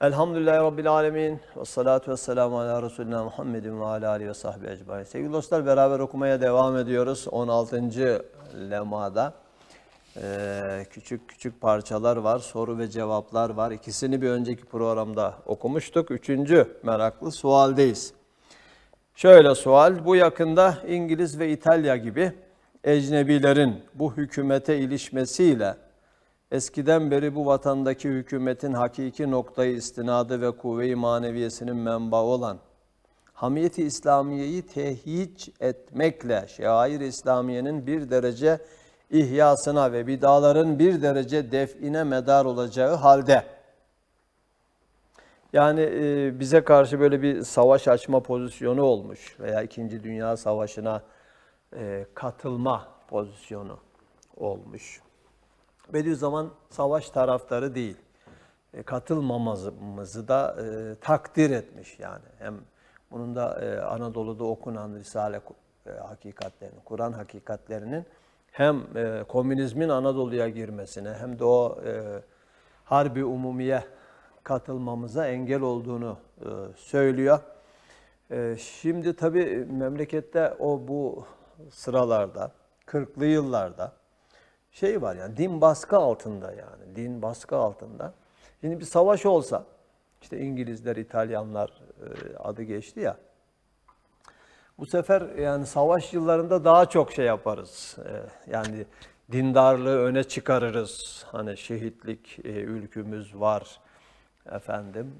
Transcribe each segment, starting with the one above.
Elhamdülillahi Rabbil Alemin. Ve salatu ve selamu ala Resulina Muhammedin ve ala alihi ve sahbihi ecmaîn. Sevgili dostlar beraber okumaya devam ediyoruz. 16. lemada ee, küçük küçük parçalar var, soru ve cevaplar var. İkisini bir önceki programda okumuştuk. Üçüncü meraklı sualdeyiz. Şöyle sual, bu yakında İngiliz ve İtalya gibi ecnebilerin bu hükümete ilişmesiyle eskiden beri bu vatandaki hükümetin hakiki noktayı istinadı ve kuvve-i maneviyesinin menbaı olan hamiyeti İslamiye'yi tehyic etmekle şair İslamiye'nin bir derece ihyasına ve bidaların bir derece define medar olacağı halde yani e, bize karşı böyle bir savaş açma pozisyonu olmuş veya İkinci Dünya Savaşı'na e, katılma pozisyonu olmuş. Bediüzzaman savaş taraftarı değil. E, katılmamamızı da e, takdir etmiş yani. Hem bunun da e, Anadolu'da okunan Risale e, hakikatlerinin, Kur'an hakikatlerinin hem e, komünizmin Anadolu'ya girmesine hem de o e, harbi umumiye katılmamıza engel olduğunu e, söylüyor. E, şimdi tabii memlekette o bu sıralarda, 40'lı yıllarda şey var yani din baskı altında yani din baskı altında. Şimdi bir savaş olsa işte İngilizler, İtalyanlar e, adı geçti ya. Bu sefer yani savaş yıllarında daha çok şey yaparız. E, Yani dindarlığı öne çıkarırız. Hani şehitlik e, ülkümüz var efendim.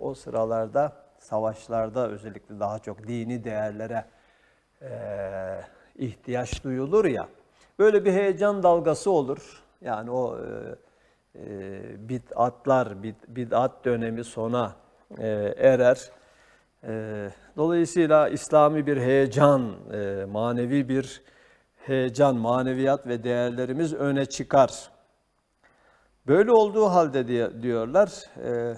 O sıralarda savaşlarda özellikle daha çok dini değerlere ihtiyaç duyulur ya. Böyle bir heyecan dalgası olur. Yani o e, e, bid'atlar, bid, bid'at dönemi sona e, erer. E, dolayısıyla İslami bir heyecan, e, manevi bir heyecan, maneviyat ve değerlerimiz öne çıkar. Böyle olduğu halde diye, diyorlar e,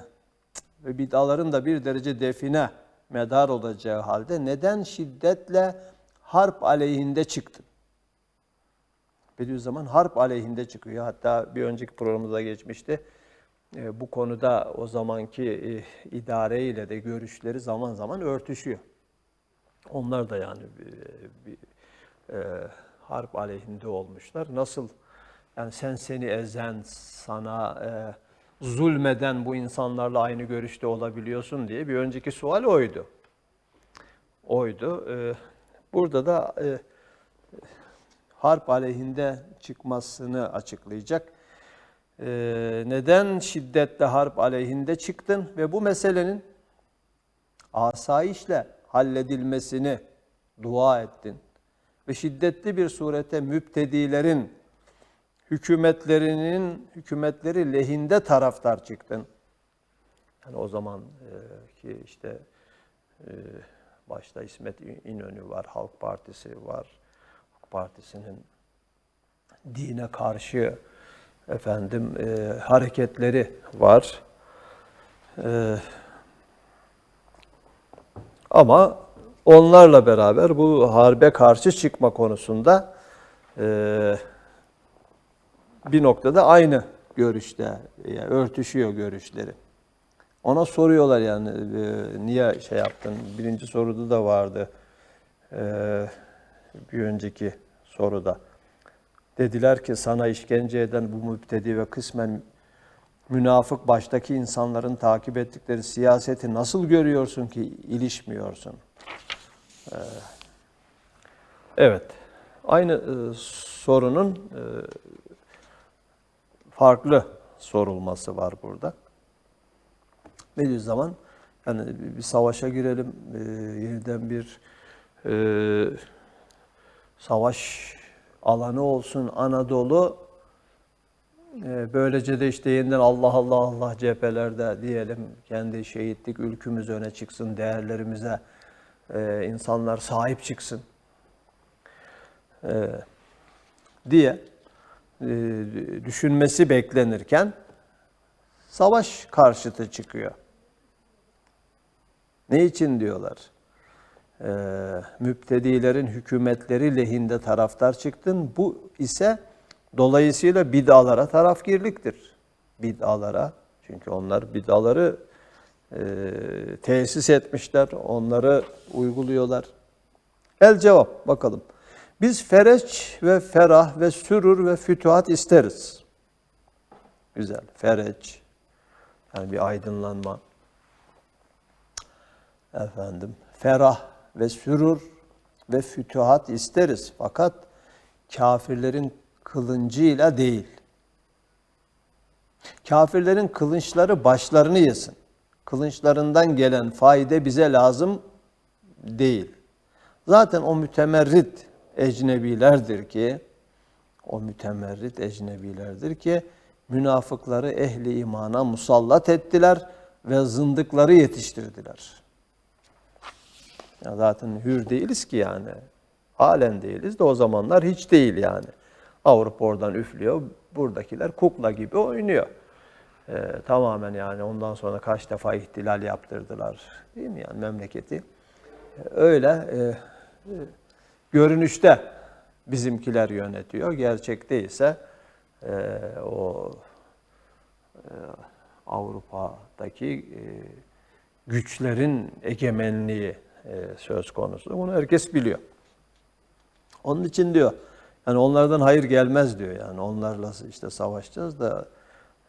bid'aların da bir derece define medar olacağı halde neden şiddetle harp aleyhinde çıktın? Bediüzzaman harp aleyhinde çıkıyor. Hatta bir önceki programımızda geçmişti. E, bu konuda o zamanki e, idare ile de görüşleri zaman zaman örtüşüyor. Onlar da yani e, bir, e, harp aleyhinde olmuşlar. Nasıl yani sen seni ezen, sana e, zulmeden bu insanlarla aynı görüşte olabiliyorsun diye bir önceki sual oydu. Oydu. E, burada da e, harp aleyhinde çıkmasını açıklayacak. Ee, neden şiddetle harp aleyhinde çıktın ve bu meselenin asayişle halledilmesini dua ettin ve şiddetli bir surete müptedilerin hükümetlerinin hükümetleri lehinde taraftar çıktın. Yani o zaman e, ki işte e, başta İsmet İnönü var, Halk Partisi var, Partisi'nin dine karşı efendim e, hareketleri var. E, ama onlarla beraber bu harbe karşı çıkma konusunda e, bir noktada aynı görüşte, yani örtüşüyor görüşleri. Ona soruyorlar yani e, niye şey yaptın? Birinci soruda da vardı. E, bir önceki soruda. Dediler ki sana işkence eden bu müptedi ve kısmen münafık baştaki insanların takip ettikleri siyaseti nasıl görüyorsun ki ilişmiyorsun? Ee, evet, aynı e, sorunun e, farklı sorulması var burada. Bediüzzaman yani bir savaşa girelim, e, yeniden bir e, savaş alanı olsun Anadolu. Ee, Böylece de işte yeniden Allah Allah Allah cephelerde diyelim kendi şehitlik ülkümüz öne çıksın, değerlerimize e, insanlar sahip çıksın e, diye e, düşünmesi beklenirken savaş karşıtı çıkıyor. Ne için diyorlar? E, müptedilerin hükümetleri lehinde taraftar çıktın. Bu ise dolayısıyla bid'alara tarafgirliktir. Bid'alara, Çünkü onlar bidaları e, tesis etmişler, onları uyguluyorlar. El cevap bakalım. Biz fereç ve ferah ve sürur ve fütuhat isteriz. Güzel. Fereç. Yani bir aydınlanma. Efendim. Ferah ve sürur ve fütuhat isteriz. Fakat kafirlerin kılıncıyla değil. Kafirlerin kılınçları başlarını yesin. Kılınçlarından gelen faide bize lazım değil. Zaten o mütemerrit ecnebilerdir ki, o mütemerrit ecnebilerdir ki, münafıkları ehli imana musallat ettiler ve zındıkları yetiştirdiler. Ya zaten hür değiliz ki yani. Halen değiliz de o zamanlar hiç değil yani. Avrupa oradan üflüyor, buradakiler kukla gibi oynuyor. Ee, tamamen yani ondan sonra kaç defa ihtilal yaptırdılar değil mi yani memleketi. Öyle e, görünüşte bizimkiler yönetiyor. Gerçekte ise e, o e, Avrupa'daki e, güçlerin egemenliği söz konusu. Bunu herkes biliyor. Onun için diyor, yani onlardan hayır gelmez diyor yani onlarla işte savaşacağız da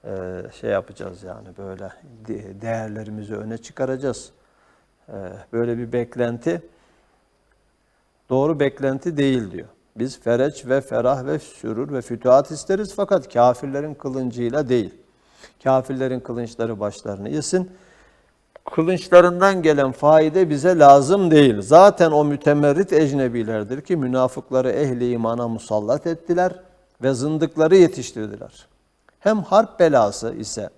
e, şey yapacağız yani böyle de- değerlerimizi öne çıkaracağız. E, böyle bir beklenti doğru beklenti değil diyor. Biz fereç ve ferah ve sürur ve fütuhat isteriz fakat kafirlerin kılıncıyla değil. Kafirlerin kılınçları başlarını yesin. Kılınçlarından gelen faide bize lazım değil. Zaten o mütemerrit ecnebilerdir ki münafıkları ehli imana musallat ettiler ve zındıkları yetiştirdiler. Hem harp belası ise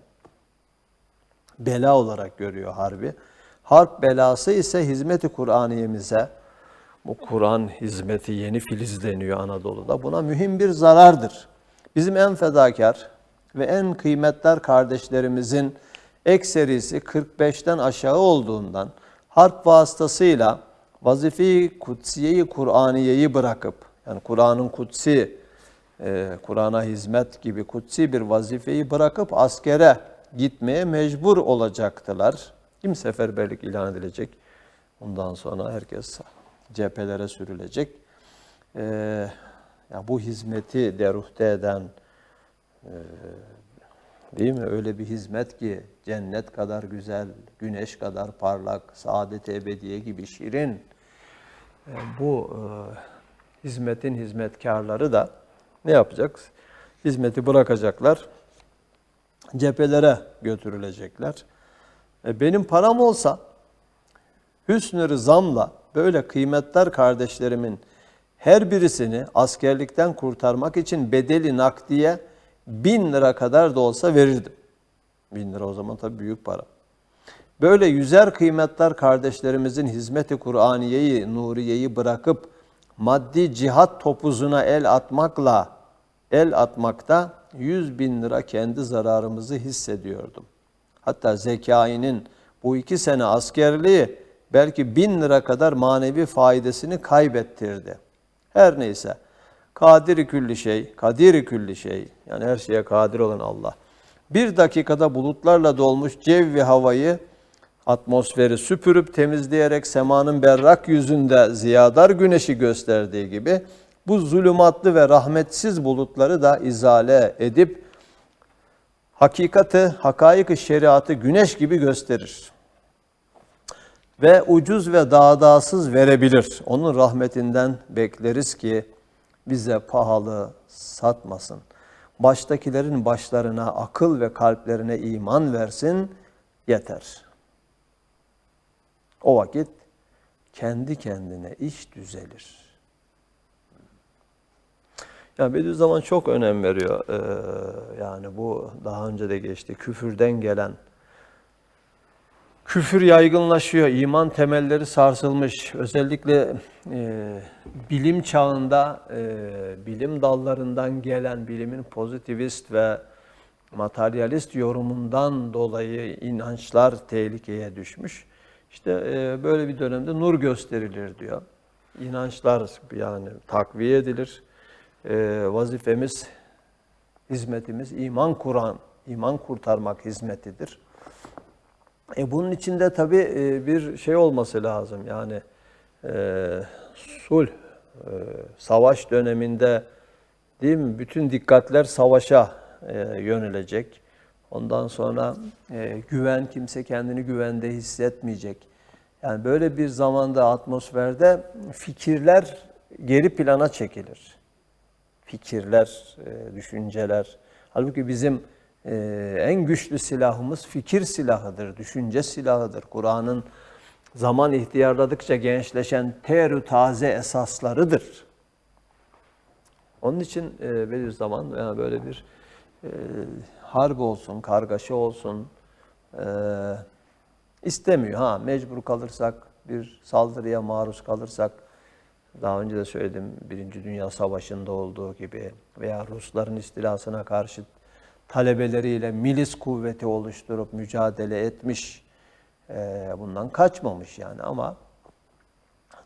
bela olarak görüyor harbi. Harp belası ise hizmeti Kur'aniyemize, bu Kur'an hizmeti yeni filizleniyor Anadolu'da. Buna mühim bir zarardır. Bizim en fedakar ve en kıymetli kardeşlerimizin ekserisi 45'ten aşağı olduğundan harp vasıtasıyla vazife-i kutsiyeyi Kur'aniyeyi bırakıp yani Kur'an'ın kutsi e, Kur'an'a hizmet gibi kutsi bir vazifeyi bırakıp askere gitmeye mecbur olacaktılar. Kim seferberlik ilan edilecek? Ondan sonra herkes cephelere sürülecek. E, ya bu hizmeti deruhte eden e, değil mi? Öyle bir hizmet ki cennet kadar güzel, güneş kadar parlak, saadet ebediye gibi şirin. E, bu e, hizmetin hizmetkarları da ne yapacak? Hizmeti bırakacaklar, cephelere götürülecekler. E, benim param olsa hüsnü rızamla böyle kıymetler kardeşlerimin her birisini askerlikten kurtarmak için bedeli nakdiye bin lira kadar da olsa verirdim. Bin lira o zaman tabii büyük para. Böyle yüzer kıymetler kardeşlerimizin hizmeti Kur'aniyeyi, Nuriyeyi bırakıp maddi cihat topuzuna el atmakla el atmakta 100 bin lira kendi zararımızı hissediyordum. Hatta Zekai'nin bu iki sene askerliği belki bin lira kadar manevi faydasını kaybettirdi. Her neyse. Kadiri külli şey, kadiri külli şey. Yani her şeye kadir olan Allah. Bir dakikada bulutlarla dolmuş cevvi havayı, atmosferi süpürüp temizleyerek semanın berrak yüzünde ziyadar güneşi gösterdiği gibi bu zulümatlı ve rahmetsiz bulutları da izale edip hakikati, hakaik şeriatı güneş gibi gösterir. Ve ucuz ve dağdağsız verebilir. Onun rahmetinden bekleriz ki bize pahalı satmasın. Baştakilerin başlarına akıl ve kalplerine iman versin yeter. O vakit kendi kendine iş düzelir. Ya Bediüzzaman çok önem veriyor. Ee, yani bu daha önce de geçti. Küfürden gelen küfür yaygınlaşıyor. iman temelleri sarsılmış. Özellikle e, bilim çağında e, bilim dallarından gelen bilimin pozitivist ve materyalist yorumundan dolayı inançlar tehlikeye düşmüş. İşte e, böyle bir dönemde nur gösterilir diyor. İnançlar yani takviye edilir. E, vazifemiz, hizmetimiz iman Kur'an iman kurtarmak hizmetidir. E bunun içinde tabii e, bir şey olması lazım. Yani e, sulh, e, savaş döneminde değil mi? Bütün dikkatler savaşa e, yönelecek. Ondan sonra e, güven, kimse kendini güvende hissetmeyecek. Yani böyle bir zamanda atmosferde fikirler geri plana çekilir. Fikirler, e, düşünceler. Halbuki bizim e, en güçlü silahımız fikir silahıdır, düşünce silahıdır. Kur'an'ın zaman ihtiyarladıkça gençleşen teru taze esaslarıdır. Onun için e, Bediüzzaman yani böyle bir e, harp olsun, kargaşa olsun e, istemiyor. Ha mecbur kalırsak, bir saldırıya maruz kalırsak, daha önce de söyledim Birinci Dünya Savaşı'nda olduğu gibi veya Rusların istilasına karşı talebeleriyle milis kuvveti oluşturup mücadele etmiş, e, bundan kaçmamış yani ama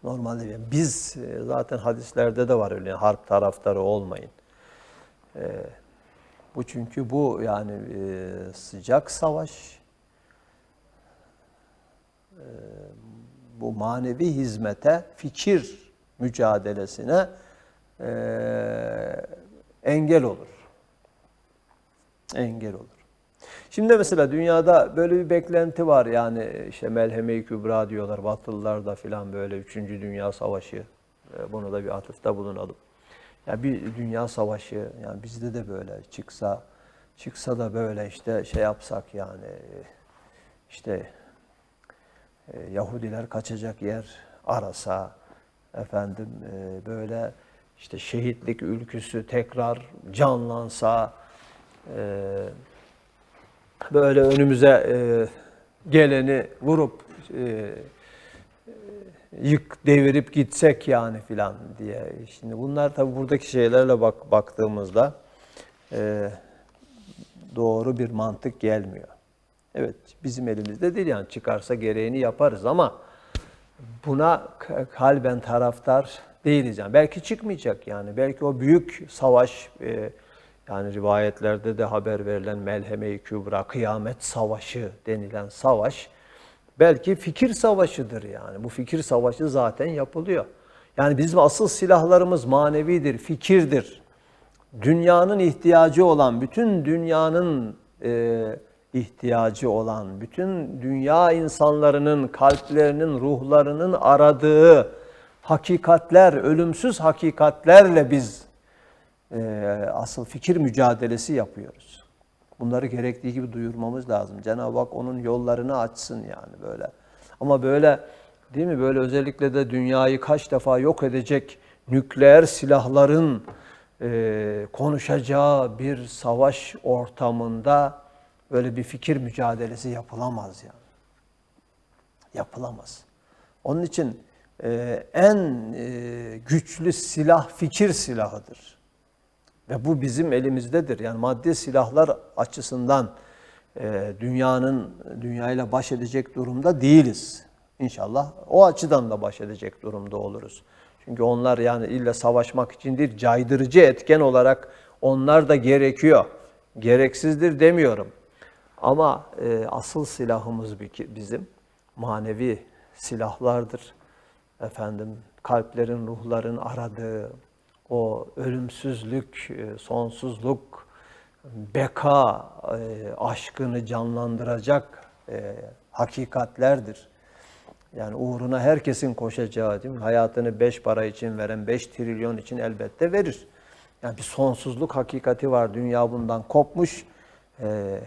normalde biz e, zaten hadislerde de var öyle harp taraftarı olmayın. E, bu çünkü bu yani sıcak savaş, bu manevi hizmete, fikir mücadelesine engel olur. Engel olur. Şimdi mesela dünyada böyle bir beklenti var yani işte Melheme-i Kübra diyorlar Batılılar da filan böyle 3. Dünya Savaşı. E, Bunu da bir atıfta bulunalım. Ya bir dünya savaşı yani bizde de böyle çıksa çıksa da böyle işte şey yapsak yani işte e, Yahudiler kaçacak yer arasa efendim e, böyle işte şehitlik ülküsü tekrar canlansa e, böyle önümüze e, geleni vurup e, yık devirip gitsek yani filan diye. Şimdi bunlar tabi buradaki şeylerle bak baktığımızda e, doğru bir mantık gelmiyor. Evet bizim elimizde değil yani çıkarsa gereğini yaparız ama buna kalben taraftar değiliz yani. Belki çıkmayacak yani. Belki o büyük savaş e, yani rivayetlerde de haber verilen Melheme-i Kübra, kıyamet savaşı denilen savaş belki fikir savaşıdır yani. Bu fikir savaşı zaten yapılıyor. Yani bizim asıl silahlarımız manevidir, fikirdir. Dünyanın ihtiyacı olan, bütün dünyanın e, ihtiyacı olan, bütün dünya insanlarının kalplerinin, ruhlarının aradığı hakikatler, ölümsüz hakikatlerle biz e, asıl fikir mücadelesi yapıyoruz. Bunları gerektiği gibi duyurmamız lazım. Cenab-ı Hak onun yollarını açsın yani böyle. Ama böyle değil mi böyle özellikle de dünyayı kaç defa yok edecek nükleer silahların e, konuşacağı bir savaş ortamında böyle bir fikir mücadelesi yapılamaz yani. Yapılamaz. Onun için e, en e, güçlü silah fikir silahıdır. Ve bu bizim elimizdedir. Yani maddi silahlar açısından e, dünyanın dünyayla baş edecek durumda değiliz. İnşallah o açıdan da baş edecek durumda oluruz. Çünkü onlar yani illa savaşmak için değil, caydırıcı etken olarak onlar da gerekiyor. Gereksizdir demiyorum. Ama e, asıl silahımız bi- bizim manevi silahlardır. Efendim kalplerin, ruhların aradığı o ölümsüzlük, e, sonsuzluk, beka e, aşkını canlandıracak e, hakikatlerdir. Yani uğruna herkesin koşacağı değil mi? Hayatını beş para için veren, beş trilyon için elbette verir. Yani bir sonsuzluk hakikati var. Dünya bundan kopmuş. Ee,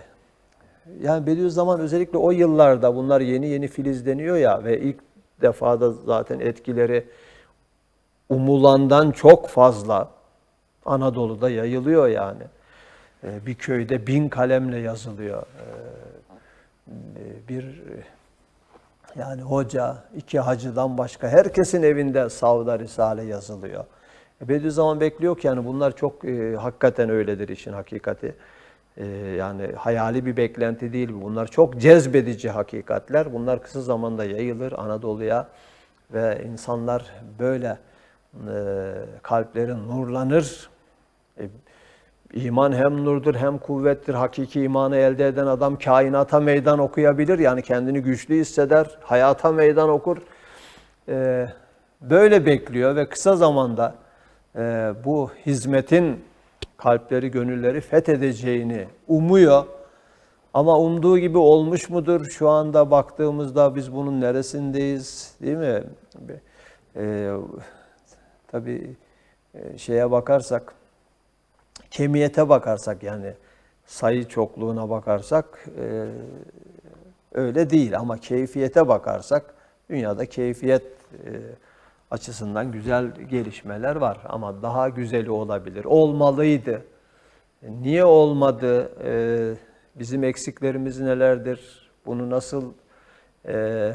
yani Bediüzzaman özellikle o yıllarda bunlar yeni yeni filizleniyor ya ve ilk defada zaten etkileri umulandan çok fazla Anadolu'da yayılıyor yani. Ee, bir köyde bin kalemle yazılıyor. Ee, bir yani hoca, iki hacıdan başka herkesin evinde Savda Risale yazılıyor. E, Bediüzzaman bekliyor ki yani bunlar çok e, hakikaten öyledir işin hakikati. E, yani hayali bir beklenti değil bu. Bunlar çok cezbedici hakikatler. Bunlar kısa zamanda yayılır Anadolu'ya ve insanlar böyle e, kalpleri nurlanır. E, İman hem nurdur hem kuvvettir. Hakiki imanı elde eden adam kainata meydan okuyabilir. Yani kendini güçlü hisseder, hayata meydan okur. Ee, böyle bekliyor ve kısa zamanda e, bu hizmetin kalpleri, gönülleri fethedeceğini umuyor. Ama umduğu gibi olmuş mudur? Şu anda baktığımızda biz bunun neresindeyiz, değil mi? Ee, tabii e, şeye bakarsak, kemiyete bakarsak yani sayı çokluğuna bakarsak e, öyle değil. Ama keyfiyete bakarsak dünyada keyfiyet e, açısından güzel gelişmeler var. Ama daha güzeli olabilir. Olmalıydı. Niye olmadı? Bizim eksiklerimiz nelerdir? Bunu nasıl e,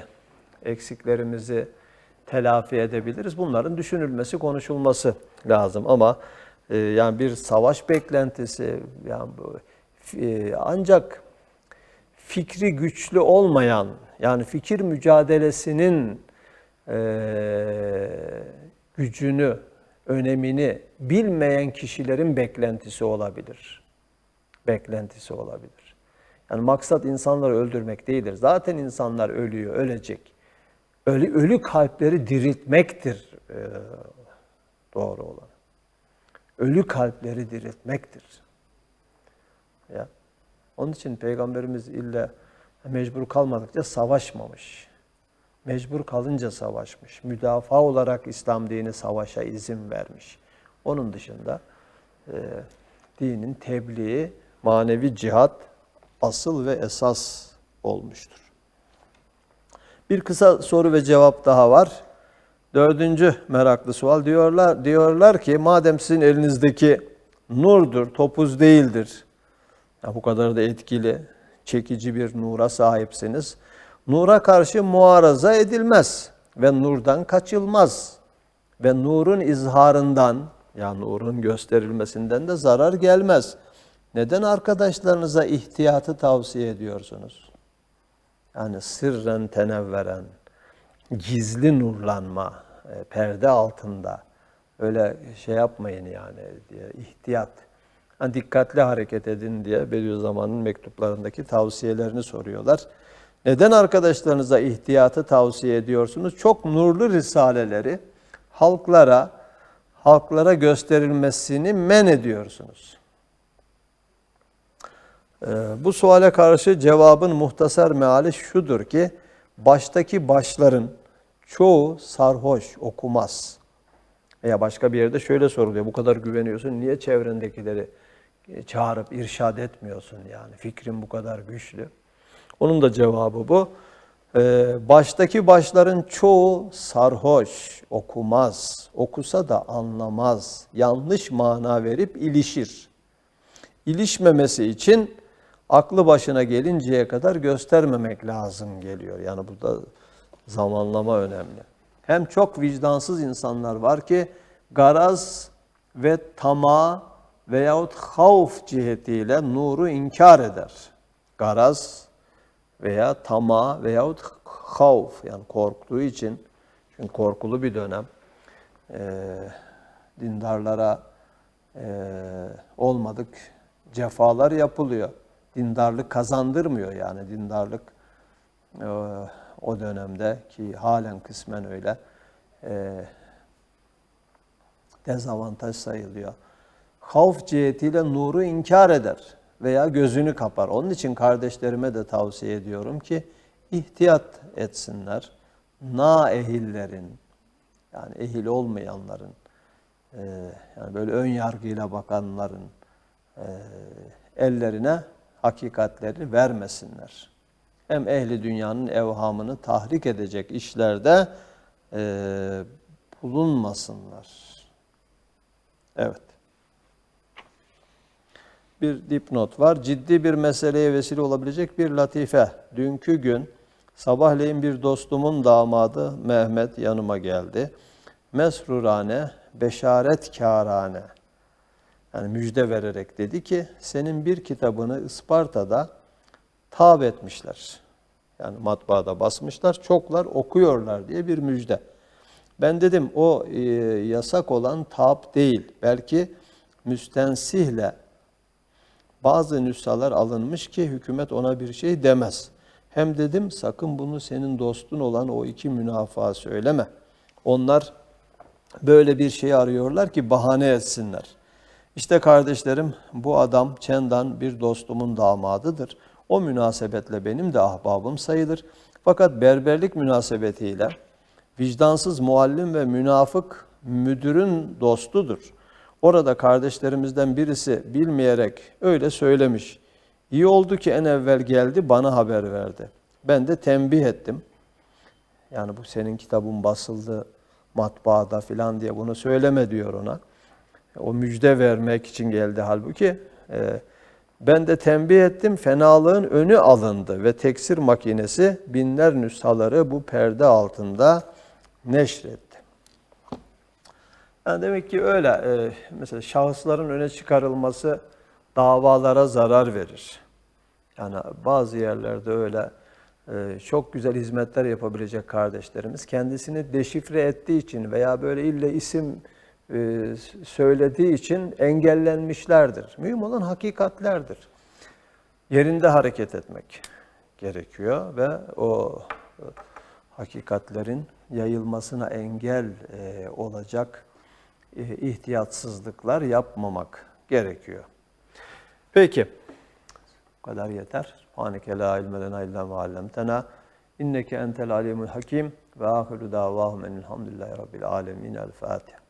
eksiklerimizi telafi edebiliriz? Bunların düşünülmesi, konuşulması lazım. Ama e, yani bir savaş beklentisi, yani e, ancak fikri güçlü olmayan, yani fikir mücadelesinin e, gücünü, önemini bilmeyen kişilerin beklentisi olabilir. Beklentisi olabilir. Yani maksat insanları öldürmek değildir. Zaten insanlar ölüyor, ölecek. Ölü, ölü kalpleri diriltmektir e, doğru olan. Ölü kalpleri diriltmektir. Ya. Onun için Peygamberimiz illa mecbur kalmadıkça savaşmamış. Mecbur kalınca savaşmış. Müdafaa olarak İslam dini savaşa izin vermiş. Onun dışında e, dinin tebliği, manevi cihat asıl ve esas olmuştur. Bir kısa soru ve cevap daha var. Dördüncü meraklı sual diyorlar diyorlar ki madem sizin elinizdeki nurdur, topuz değildir. Ya bu kadar da etkili, çekici bir nura sahipsiniz. Nura karşı muaraza edilmez ve nurdan kaçılmaz. Ve nurun izharından, yani nurun gösterilmesinden de zarar gelmez. Neden arkadaşlarınıza ihtiyatı tavsiye ediyorsunuz? Yani sırren tenevveren, gizli nurlanma, e, perde altında öyle şey yapmayın yani diye ihtiyat. Yani dikkatli hareket edin diye Bediüzzaman'ın mektuplarındaki tavsiyelerini soruyorlar. Neden arkadaşlarınıza ihtiyatı tavsiye ediyorsunuz? Çok nurlu risaleleri halklara halklara gösterilmesini men ediyorsunuz. Ee, bu suale karşı cevabın muhtasar meali şudur ki baştaki başların çoğu sarhoş okumaz. Veya başka bir yerde şöyle soruluyor. Bu kadar güveniyorsun niye çevrendekileri e, çağırıp irşad etmiyorsun yani fikrin bu kadar güçlü. Onun da cevabı bu. Ee, baştaki başların çoğu sarhoş, okumaz, okusa da anlamaz, yanlış mana verip ilişir. İlişmemesi için aklı başına gelinceye kadar göstermemek lazım geliyor. Yani burada zamanlama önemli. Hem çok vicdansız insanlar var ki garaz ve tama veyahut havf cihetiyle nuru inkar eder. Garaz veya tama veyahut havf yani korktuğu için çünkü korkulu bir dönem e, dindarlara e, olmadık cefalar yapılıyor. Dindarlık kazandırmıyor yani dindarlık e, o dönemde ki halen kısmen öyle e, dezavantaj sayılıyor. Havf cihetiyle nuru inkar eder veya gözünü kapar. Onun için kardeşlerime de tavsiye ediyorum ki ihtiyat etsinler. Na ehillerin yani ehil olmayanların e, yani böyle ön yargıyla bakanların ellerine hakikatleri vermesinler. Hem ehli dünyanın evhamını tahrik edecek işlerde e, bulunmasınlar. Evet bir dipnot var. Ciddi bir meseleye vesile olabilecek bir latife. Dünkü gün sabahleyin bir dostumun damadı Mehmet yanıma geldi. Mesrurane, beşaret kârane. Yani müjde vererek dedi ki senin bir kitabını Isparta'da tab etmişler. Yani matbaada basmışlar. Çoklar okuyorlar diye bir müjde. Ben dedim o e, yasak olan tab değil. Belki müstensihle Bazı nüshalar alınmış ki hükümet ona bir şey demez. Hem dedim sakın bunu senin dostun olan o iki münafığa söyleme. Onlar böyle bir şey arıyorlar ki bahane etsinler. İşte kardeşlerim bu adam Çendan bir dostumun damadıdır. O münasebetle benim de ahbabım sayılır. Fakat berberlik münasebetiyle vicdansız muallim ve münafık müdürün dostudur. Orada kardeşlerimizden birisi bilmeyerek öyle söylemiş. İyi oldu ki en evvel geldi bana haber verdi. Ben de tembih ettim. Yani bu senin kitabın basıldı matbaada filan diye bunu söyleme diyor ona. O müjde vermek için geldi halbuki. Ee, ben de tembih ettim fenalığın önü alındı ve teksir makinesi binler nüshaları bu perde altında neşretti. Yani demek ki öyle. Ee, mesela şahısların öne çıkarılması davalara zarar verir. Yani bazı yerlerde öyle e, çok güzel hizmetler yapabilecek kardeşlerimiz kendisini deşifre ettiği için veya böyle ille isim e, söylediği için engellenmişlerdir. Mühim olan hakikatlerdir. Yerinde hareket etmek gerekiyor ve o e, hakikatlerin yayılmasına engel e, olacak e, ihtiyatsızlıklar yapmamak gerekiyor. Peki. Bu kadar yeter. Subhaneke la ilme lena illa ma allamtena. İnneke entel alimul hakim ve ahiru davahum enilhamdülillahi rabbil alemin. El Fatiha.